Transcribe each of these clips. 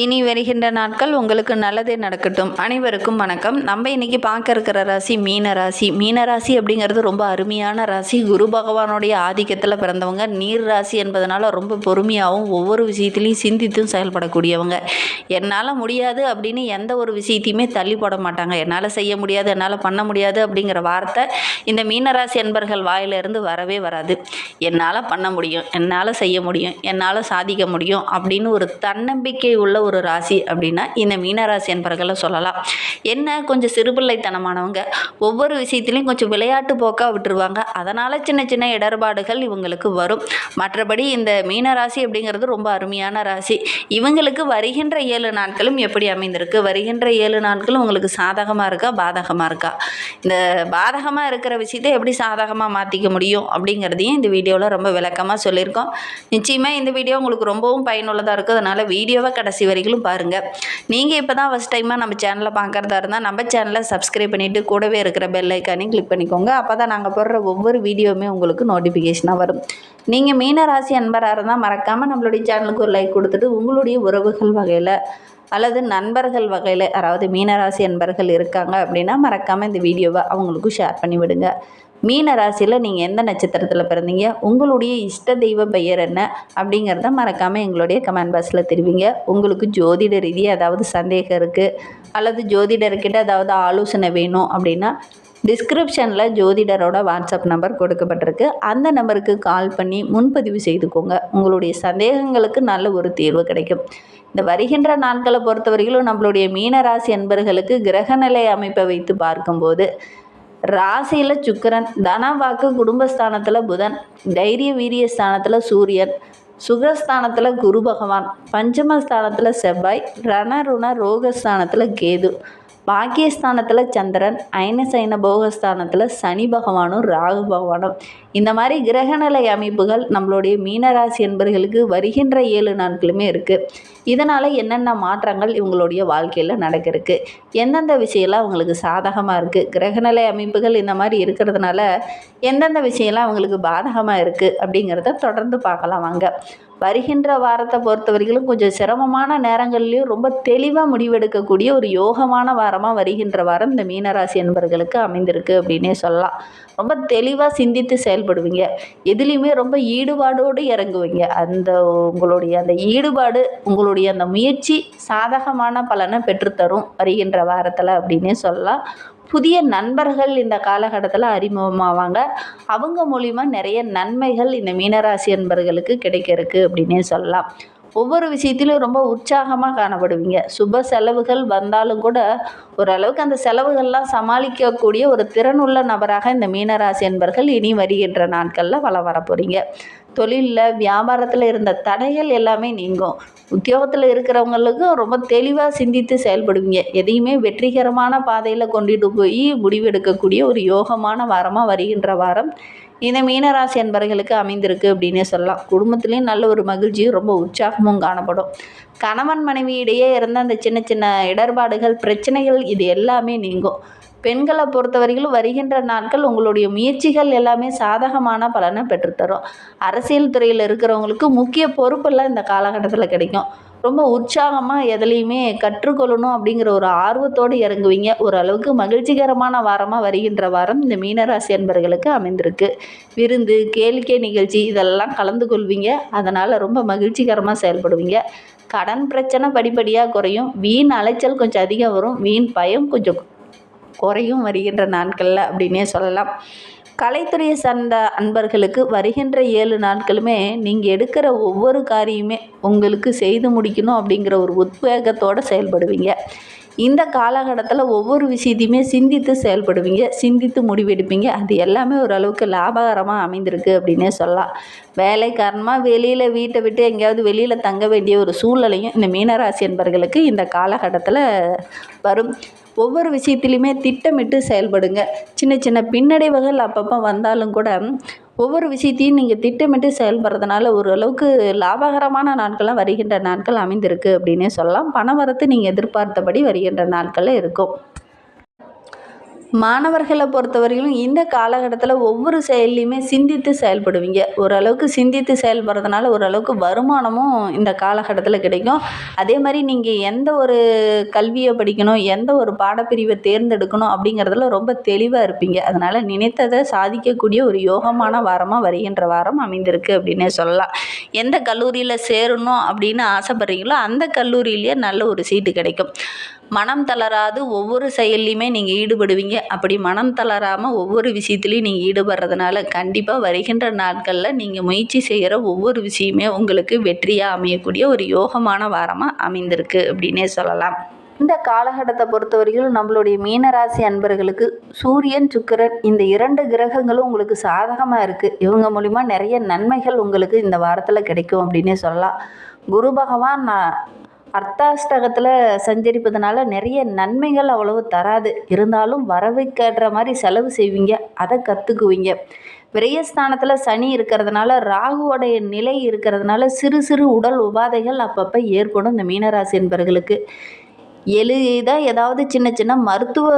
இனி வருகின்ற நாட்கள் உங்களுக்கு நல்லதே நடக்கட்டும். அனைவருக்கும் வணக்கம். நம்ம இன்னைக்கு பார்க்க இருக்கிற ராசி மீன ராசி. மீன ராசி அப்படிங்கிறது ரொம்ப அருமையான ராசி. குரு பகவானுடைய ஆதிக்கத்தில் பிறந்தவங்க. நீர் ராசி என்பதனால ரொம்ப பொறுமையாகவும் ஒவ்வொரு விஷயத்திலையும் சிந்தித்தும் செயல்படக்கூடியவங்க. என்னால் முடியாது அப்படின்னு எந்த ஒரு விஷயத்தையுமே தள்ளி போட மாட்டாங்க. என்னால் செய்ய முடியாது என்னால் பண்ண முடியாது அப்படிங்கிற வார்த்தை இந்த மீனராசி என்பர்கள் வாயிலிருந்து வரவே வராது. என்னால் பண்ண முடியும் என்னால் செய்ய முடியும் என்னால் சாதிக்க முடியும் அப்படின்னு ஒரு தன்னம்பிக்கை உள்ள ஒரு ராசி அப்படின்னா இந்த மீனராசி என்பர்களை சொல்லலாம். என்ன? கொஞ்சம் சிறுபிள்ளைத்தனமானவங்க. ஒவ்வொரு விஷயத்துலையும் கொஞ்சம் விளையாட்டு போக்காக விட்டுருவாங்க. அதனால் சின்ன சின்ன இடர்பாடுகள் இவங்களுக்கு வரும். மற்றபடி இந்த மீனராசி அப்படிங்கிறது ரொம்ப அருமையான ராசி. இவங்களுக்கு வருகின்ற ஏழு நாட்களும் எப்படி அமைந்திருக்கு? வருகின்ற ஏழு நாட்களும் உங்களுக்கு சாதகமாக இருக்கா? பாதகமாக இருக்கா? இந்த பாதகமாக இருக்கிற விஷயத்தை எப்படி சாதகமாக மாற்றிக்க முடியும் அப்படிங்கிறதையும் இந்த வீடியோவில் ரொம்ப விளக்கமாக சொல்லியிருக்கோம். நிச்சயமாக இந்த வீடியோ உங்களுக்கு ரொம்பவும் பயனுள்ளதாக இருக்கும். அதனால் வீடியோவை கடைசி வரைக்கும் பாருங்கள் நீங்கள் இப்போ தான் ஃபஸ்ட் டைமாக நம்ம சேனலை பார்க்குறதா இருந்தால் நம்ம சேனலை சப்ஸ்கிரைப் பண்ணிவிட்டு கூடவே இருக்கிற பெல் ஐக்கானையும் கிளிக் பண்ணிக்கோங்க. அப்போ தான் நாங்கள் போடுற ஒவ்வொரு வீடியோவுமே உங்களுக்கு நோட்டிஃபிகேஷனாக வரும். நீங்கள் மீன ராசி அன்பராக இருந்தால் மறக்காமல் நம்மளுடைய சேனலுக்கு ஒரு லைக் கொடுத்துட்டு உங்களுடைய உறவுகள் வகையில் அல்லது நண்பர்கள் வகையில் யாராவது மீனராசி அன்பர்கள் இருக்காங்க அப்படின்னா மறக்காமல் இந்த வீடியோவை அவங்களுக்கும் ஷேர் பண்ணி விடுங்க. மீன ராசியில் நீங்கள் எந்த நட்சத்திரத்தில் பிறந்தீங்க உங்களுடைய இஷ்ட தெய்வ பெயர் என்ன அப்படிங்கிறத மறக்காமல் எங்களுடைய கமெண்ட் பாக்ஸில் தெரிவிங்க. உங்களுக்கு ஜோதிட ரீதியாக ஏதாவது சந்தேகம் இருக்குது அல்லது ஜோதிடர்கிட்ட ஏதாவது ஆலோசனை வேணும் அப்படின்னா டிஸ்கிரிப்ஷனில் ஜோதிடரோட வாட்ஸ்அப் நம்பர் கொடுக்கப்பட்டிருக்கு. அந்த நம்பருக்கு கால் பண்ணி முன்பதிவு செய்துக்கோங்க. உங்களுடைய சந்தேகங்களுக்கு நல்ல ஒரு தீர்வு கிடைக்கும். இந்த வருகின்ற நாட்களை பொறுத்தவரையிலும் நம்மளுடைய மீனராசி என்பர்களுக்கு கிரகநிலை அமைப்பை வைத்து பார்க்கும்போது ராசியில் சுக்கிரன் தன வாக்கு குடும்பஸ்தானத்தில் புதன் தைரிய வீரிய ஸ்தானத்தில் சூரியன் சுகஸ்தானத்தில் குரு பகவான் பஞ்சமஸ்தானத்தில் செவ்வாய் ரணருண ரோகஸ்தானத்தில் கேது. பாக்கியஸ்தானத்தில் சந்திரன் அயனசைன போகஸ்தானத்தில் சனி பகவானும் ராகு பகவானும். இந்த மாதிரி கிரகநிலை அமைப்புகள் நம்மளுடைய மீனராசி என்பர்களுக்கு வருகின்ற ஏழு நாட்களுமே இருக்குது இதனால் என்னென்ன மாற்றங்கள் இவங்களுடைய வாழ்க்கையில் நடக்கிறதுக்கு? எந்தெந்த விஷயம்லாம் அவங்களுக்கு சாதகமாக இருக்குது கிரகநிலை அமைப்புகள் இந்த மாதிரி இருக்கிறதுனால எந்தெந்த விஷயம்லாம் அவங்களுக்கு பாதகமாக இருக்குது அப்படிங்கிறத தொடர்ந்து பார்க்கலாம் வாங்க. வருகின்ற வாரத்தை பொறுத்த வரைக்கும் கொஞ்சம் சிரமமான நேரங்கள்லையும் ரொம்ப தெளிவாக முடிவெடுக்கக்கூடிய ஒரு யோகமான வாரமாக வருகின்ற வாரம் இந்த மீனராசி என்பர்களுக்கு அமைந்திருக்கு அப்படின்னே சொல்லலாம். ரொம்ப தெளிவாக சிந்தித்து செயல்படுவீங்க. எதுலேயுமே ரொம்ப ஈடுபாடோடு இறங்குவீங்க. அந்த உங்களுடைய அந்த ஈடுபாடு உங்களுடைய அந்த முயற்சி சாதகமான பலனை பெற்றுத்தரும் வருகின்ற வாரத்தில் அப்படின்னே சொல்லலாம். புதிய நண்பர்கள் இந்த காலகட்டத்தில் அறிமுகமாவாங்க. அவங்க மூலிமா நிறைய நன்மைகள் இந்த மீனராசி என்பர்களுக்கு கிடைக்க அப்படின்னே சொல்லலாம். ஒவ்வொரு விஷயத்திலும் ரொம்ப உற்சாகமாக காணப்படுவீங்க. சுப செலவுகள் வந்தாலும் கூட ஓரளவுக்கு அந்த செலவுகள்லாம் சமாளிக்கக்கூடிய ஒரு திறனுள்ள நபராக இந்த மீனராசி என்பர்கள் இனி வருகின்ற நாட்களில் வள வர போகிறீங்க தொழிலில் வியாபாரத்தில் இருந்த தடைகள் எல்லாமே நீங்கும். உத்தியோகத்தில் இருக்கிறவங்களுக்கும் ரொம்ப தெளிவாக சிந்தித்து செயல்படுவீங்க. எதையுமே வெற்றிகரமான பாதையில் கொண்டுட்டு போய் முடிவெடுக்கக்கூடிய ஒரு யோகமான வாரமாக வருகின்ற வாரம். இந்த மீனராசி அன்பர்களுக்கு அமைந்திருக்கு அப்படின்னே சொல்லலாம். குடும்பத்துலேயும் நல்ல ஒரு மகிழ்ச்சியும் ரொம்ப உற்சாகமும் காணப்படும். கணவன் மனைவி இடையே இருந்த அந்த சின்ன சின்ன இடர்பாடுகள் பிரச்சனைகள் இது எல்லாமே நீங்கும். பெண்களை பொறுத்தவரையிலும் வருகின்ற நாட்கள் உங்களுடைய முயற்சிகள் எல்லாமே சாதகமான பலனை பெற்றுத்தரும். அரசியல் துறையில் இருக்கிறவங்களுக்கு முக்கிய பொறுப்பெல்லாம் இந்த காலகட்டத்தில் கிடைக்கும். ரொம்ப உற்சாகமாக எதுலேயுமே கற்றுக்கொள்ளணும் அப்படிங்கிற ஒரு ஆர்வத்தோடு இறங்குவீங்க. ஓரளவுக்கு மகிழ்ச்சிகரமான வாரமாக வருகின்ற வாரம் இந்த மீனராசி அன்பர்களுக்கு அமைந்திருக்கு. விருந்து கேளிக்கை நிகழ்ச்சி இதெல்லாம் கலந்து கொள்வீங்க. அதனால் ரொம்ப மகிழ்ச்சிகரமாக செயல்படுவீங்க. கடன் பிரச்சனை படிப்படியாக குறையும். வீண் அலைச்சல் கொஞ்சம் அதிகம் வரும். வீண் பயம் கொஞ்சம் குறையும் வருகின்ற நாட்களில் அப்படின்னே சொல்லலாம். கலைத்துறையை சார்ந்த அன்பர்களுக்கு வருகின்ற ஏழு நாட்களுமே நீங்கள் எடுக்கிற ஒவ்வொரு காரியமே உங்களுக்கு செய்து முடிக்கணும் அப்படிங்கிற ஒரு உத்வேகத்தோடு செயல்படுவீங்க. இந்த காலகட்டத்தில் ஒவ்வொரு விஷயத்தையுமே சிந்தித்து செயல்படுவீங்க சிந்தித்து முடிவெடுப்பீங்க. அது எல்லாமே ஓரளவுக்கு லாபகரமாக அமைந்திருக்கு அப்படின்னே சொல்லலாம். வேலை காரணமாக வெளியில் வீட்டை விட்டு எங்கேயாவது வெளியில் தங்க வேண்டிய ஒரு சூழ்நிலையும் இந்த மீனராசி என்பர்களுக்கு இந்த காலகட்டத்தில் வரும். ஒவ்வொரு விஷயத்துலையுமே திட்டமிட்டு செயல்படுங்க. சின்ன சின்ன பின்னடைவுகள் அப்பப்போ வந்தாலும் கூட ஒவ்வொரு விஷயத்தையும் நீங்கள் திட்டமிட்டு செயல்படுறதுனால ஓரளவுக்கு லாபகரமான நாட்களாக வருகின்ற நாட்கள் அமைந்திருக்கு அப்படின்னே சொல்லலாம். பண வரத்து நீங்கள் எதிர்பார்த்தபடி வருகின்ற நாட்களில் இருக்கும். மாணவர்களை பொறுத்தவரையிலும் இந்த காலகட்டத்தில் ஒவ்வொரு செயல்லையுமே சிந்தித்து செயல்படுவீங்க. ஓரளவுக்கு சிந்தித்து செயல்படுறதுனால ஓரளவுக்கு வருமானமும் இந்த காலகட்டத்தில் கிடைக்கும். அதே மாதிரி நீங்கள் எந்த ஒரு கல்வியை படிக்கணும் எந்த ஒரு பாடப்பிரிவை தேர்ந்தெடுக்கணும் அப்படிங்கிறதுல ரொம்ப தெளிவாக இருப்பீங்க. அதனால் நினைத்ததை சாதிக்கக்கூடிய ஒரு யோகமான வாரமாக வருகின்ற வாரம் அமைந்திருக்கு அப்படின்னே சொல்லலாம். எந்த கல்லூரியில் சேரணும் அப்படின்னு ஆசைப்படுறீங்களோ அந்த கல்லூரியிலேயே நல்ல ஒரு சீட்டு கிடைக்கும். மனம் தளராது ஒவ்வொரு செயல்லையுமே நீங்கள் ஈடுபடுவீங்க. அப்படி மனம் தளராமல் ஒவ்வொரு விஷயத்துலையும் நீங்கள் ஈடுபடுறதுனால கண்டிப்பாக வருகின்ற நாட்களில் நீங்கள் முயற்சி செய்கிற ஒவ்வொரு விஷயமே உங்களுக்கு வெற்றியாக அமையக்கூடிய ஒரு யோகமான வாரமாக அமைந்திருக்கு அப்படின்னே சொல்லலாம். இந்த காலகட்டத்தை பொறுத்தவரைக்கும் நம்மளுடைய மீனராசி அன்பர்களுக்கு சூரியன் சுக்கிரன் இந்த இரண்டு கிரகங்களும் உங்களுக்கு சாதகமாக இருக்குது இவங்க மூலிமா நிறைய நன்மைகள் உங்களுக்கு இந்த வாரத்தில் கிடைக்கும் அப்படின்னே சொல்லலாம். குரு பகவான் நான் அர்த்தாஷ்டகத்தில் சஞ்சரிப்பதனால நிறைய நன்மைகள் அவ்வளவு தராது. இருந்தாலும் வரவுக்கேற்ற மாதிரி செலவு செய்வீங்க அதை கற்றுக்குவீங்க விரயஸ்தானத்தில் சனி இருக்கிறதுனால ராகுவோடைய நிலை இருக்கிறதுனால சிறு சிறு உடல் உபாதைகள் அப்பப்போ ஏற்படும் இந்த மீனராசி என்பவர்களுக்கு எளிதாக ஏதாவது சின்ன சின்ன மருத்துவ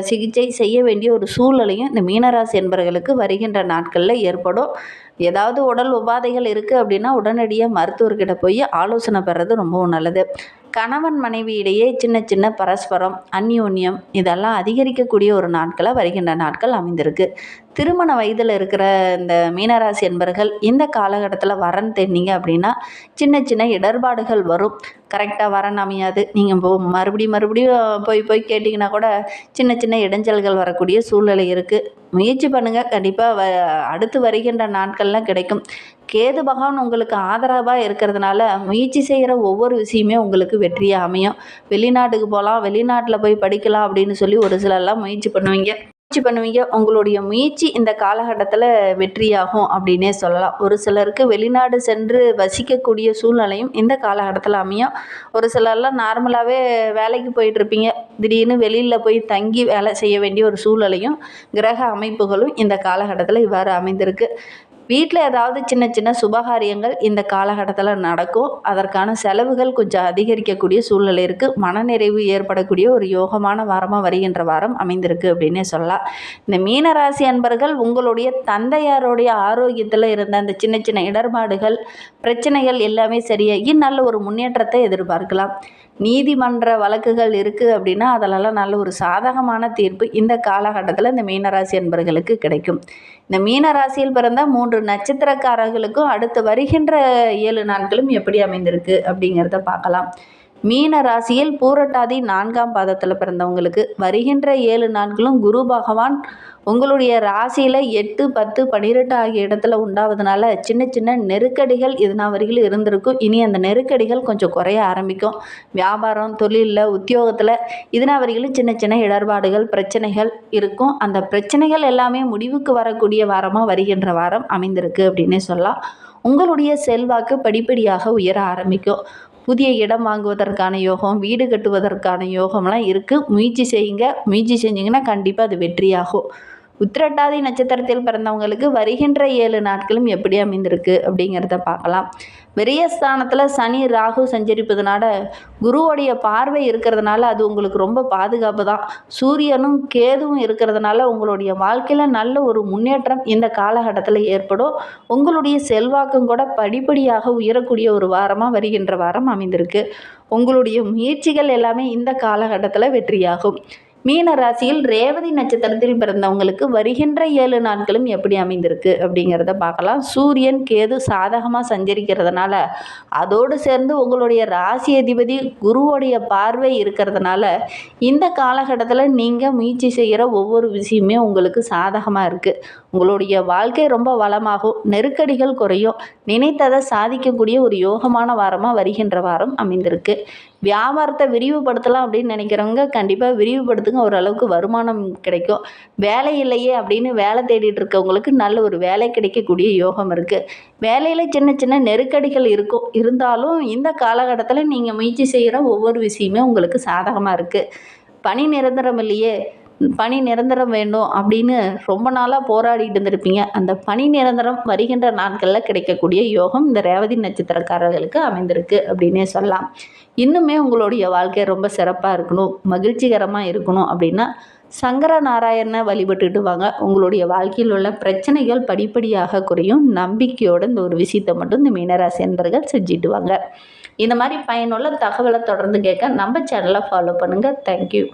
சிகிச்சை செய்ய வேண்டிய ஒரு சூழ்நிலையும் இந்த மீனராசி என்பவர்களுக்கு வருகின்ற நாட்களில் ஏற்படும். ஏதாவது உடல் உபாதைகள் இருக்குது அப்படின்னா உடனடியாக மருத்துவர்கிட்ட போய் ஆலோசனை பெறுறது ரொம்பவும் நல்லது. கணவன் மனைவியிடையே சின்ன சின்ன பரஸ்பரம் அந்யோன்யம் இதெல்லாம் அதிகரிக்கக்கூடிய ஒரு நாட்களாக வருகின்ற நாட்கள் அமைந்திருக்கு. திருமண வயதில் இருக்கிற இந்த மீனராசி என்பர்கள் இந்த காலகட்டத்தில் வரன் தேடினீங்க அப்படின்னா சின்ன சின்ன இடர்பாடுகள் வரும். கரெக்டாக வரன் அமையாது. நீங்கள் போ மறுபடியும் மறுபடியும் போய் போய் கேட்டிங்கன்னா கூட சின்ன சின்ன இடைஞ்சல்கள் வரக்கூடிய சூழ்நிலை இருக்குது முயற்சி பண்ணுங்கள் கண்டிப்பாக வ அடுத்து வருகின்ற நாட்கள்லாம் கிடைக்கும். கேது பகவான் உங்களுக்கு ஆதரவாக இருக்கிறதுனால முயற்சி செய்கிற ஒவ்வொரு விஷயமே உங்களுக்கு வெற்றியாக அமையும். வெளிநாட்டுக்கு போகலாம் வெளிநாட்டில் போய் படிக்கலாம் அப்படின்னு சொல்லி ஒரு சிலர்லாம் முயற்சி பண்ணுவீங்க. முயற்சி பண்ணுவீங்க. உங்களுடைய முயற்சி இந்த காலகட்டத்தில் வெற்றியாகும் அப்படின்னே சொல்லலாம். ஒரு சிலருக்கு வெளிநாடு சென்று வசிக்கக்கூடிய சூழ்நிலையும் இந்த காலகட்டத்தில் அமையும். ஒரு சிலர்லாம் நார்மலாகவே வேலைக்கு போயிட்டுருப்பீங்க திடீர்னு வெளியில் போய் தங்கி வேலை செய்ய வேண்டிய ஒரு சூழ்நிலையும் கிரக அமைப்புகளும் இந்த காலகட்டத்தில் இவ்வாறு அமைந்திருக்கு. வீட்டில் ஏதாவது சின்ன சின்ன சுபகாரியங்கள் இந்த காலகட்டத்தில் நடக்கும். அதற்கான செலவுகள் கொஞ்சம் அதிகரிக்கக்கூடிய சூழ்நிலை இருக்குது மனநிறைவு ஏற்படக்கூடிய ஒரு யோகமான வாரமாக வருகின்ற வாரம் அமைந்திருக்கு அப்படின்னே சொல்லலாம். இந்த மீனராசி அன்பர்கள் உங்களுடைய தந்தையாருடைய ஆரோக்கியத்தில் இருந்த அந்த சின்ன சின்ன இடர்பாடுகள் பிரச்சனைகள் எல்லாமே சரியாகி நல்ல ஒரு முன்னேற்றத்தை எதிர்பார்க்கலாம். நீதிமன்ற வழக்குகள் இருக்குது அப்படின்னா அதிலெல்லாம் நல்ல ஒரு சாதகமான தீர்ப்பு இந்த காலகட்டத்தில் இந்த மீனராசி அன்பர்களுக்கு கிடைக்கும். இந்த மீனராசியில் பிறந்த மூன்று நட்சத்திரக்காரர்களுக்கும் அடுத்து வருகின்ற ஏழு நாட்களும் எப்படி அமைந்திருக்கு அப்படிங்கிறத பார்க்கலாம். மீன ராசியில் பூரட்டாதி நான்காம் பாதத்தில் பிறந்தவங்களுக்கு வருகின்ற ஏழு நாட்களும் குரு பகவான் உங்களுடைய ராசியில் எட்டு பத்து பன்னிரெண்டு ஆகிய இடத்துல உண்டாவதுனால சின்ன சின்ன நெருக்கடிகள் இதனால் வரையிலும் இருந்திருக்கும். இனி அந்த நெருக்கடிகள் கொஞ்சம் குறைய ஆரம்பிக்கும். வியாபாரம் தொழிலில் உத்தியோகத்தில் இதனால் வரையிலும் சின்ன சின்ன இடர்பாடுகள் பிரச்சனைகள் இருக்கும். அந்த பிரச்சனைகள் எல்லாமே முடிவுக்கு வரக்கூடிய வாரமாக வருகின்ற வாரம் அமைந்திருக்கு அப்படின்னே சொல்லலாம். உங்களுடைய செல்வாக்கு படிப்படியாக உயர ஆரம்பிக்கும். புதிய இடம் வாங்குவதற்கான யோகம் வீடு கட்டுவதற்கான யோகம்லாம் இருக்குது முயற்சி செய்யுங்க. முயற்சி செஞ்சிங்கன்னா கண்டிப்பாக அது வெற்றியாகும். உத்திரட்டாதி நட்சத்திரத்தில் பிறந்தவங்களுக்கு வருகின்ற ஏழு நாட்களும் எப்படி அமைந்திருக்கு அப்படிங்கிறத பார்க்கலாம். விரயஸ்தானத்தில் சனி ராகு சஞ்சரிப்பதுனால குருவோடைய பார்வை இருக்கிறதுனால அது உங்களுக்கு ரொம்ப பாதுகாப்பு தான். சூரியனும் கேதுவும் இருக்கிறதுனால உங்களுடைய வாழ்க்கையில் நல்ல ஒரு முன்னேற்றம் இந்த காலகட்டத்தில் ஏற்படும். உங்களுடைய செல்வாக்கும் கூட படிப்படியாக உயரக்கூடிய ஒரு வாரமாக வருகின்ற வாரம் அமைந்திருக்கு. உங்களுடைய முயற்சிகள் எல்லாமே இந்த காலகட்டத்தில் வெற்றியாகும். மீன ராசியில் ரேவதி நட்சத்திரத்தில் பிறந்தவங்களுக்கு வருகின்ற ஏழு நாட்களும் எப்படி அமைந்திருக்கு அப்படிங்கிறத பார்க்கலாம். சூரியன் கேது சாதகமாக சஞ்சரிக்கிறதுனால அதோடு சேர்ந்து உங்களுடைய ராசி அதிபதி குருவோடைய பார்வை இருக்கிறதுனால இந்த காலகட்டத்தில் நீங்கள் முயற்சி செய்கிற ஒவ்வொரு விஷயமே உங்களுக்கு சாதகமாக இருக்குது உங்களுடைய வாழ்க்கை ரொம்ப வளமாகும் நெருக்கடிகள் குறையும் நினைத்ததை சாதிக்கக்கூடிய ஒரு யோகமான வாரமாக வருகின்ற வாரம் அமைந்திருக்கு. வியாபாரத்தை விரிவுபடுத்தலாம் அப்படின்னு நினைக்கிறவங்க கண்டிப்பாக விரிவுபடுத்துங்க. ஓரளவுக்கு வருமானம் கிடைக்கும். வேலை இல்லையே அப்படின்னு வேலை தேடிட்டு இருக்கவங்களுக்கு நல்ல ஒரு வேலை கிடைக்கக்கூடிய யோகம் இருக்குது வேலையில் சின்ன சின்ன நெருக்கடிகள் இருக்கும். இருந்தாலும் இந்த காலகட்டத்தில் நீங்கள் முயற்சி செய்கிற ஒவ்வொரு விஷயமே உங்களுக்கு சாதகமாக இருக்குது பணி நிரந்தரம் இல்லையே. பணி நிரந்தரம் வேண்டும் அப்படின்னு ரொம்ப நாளாக போராடிட்டு இருந்திருப்பீங்க. அந்த பணி நிரந்தரம் வருகின்ற நாட்களில் கிடைக்கக்கூடிய யோகம் இந்த ரேவதி நட்சத்திரக்காரர்களுக்கு அமைந்திருக்கு அப்படின்னே சொல்லலாம். இன்னுமே உங்களுடைய வாழ்க்கை ரொம்ப சிறப்பாக இருக்கணும் மகிழ்ச்சிகரமாக இருக்கணும் அப்படின்னா சங்கர நாராயணனை வழிபட்டுட்டு வாங்க. உங்களுடைய வாழ்க்கையில் உள்ள பிரச்சனைகள் படிப்படியாக குறையும். நம்பிக்கையோடு இந்த ஒரு விஷயத்தை மட்டும் இந்த மீனராசி என்பர்கள் செஞ்சுட்டு வாங்க. இந்த மாதிரி பயனுள்ள தகவலை தொடர்ந்து கேட்க நம்ம சேனலை ஃபாலோ பண்ணுங்கள் தேங்க்யூ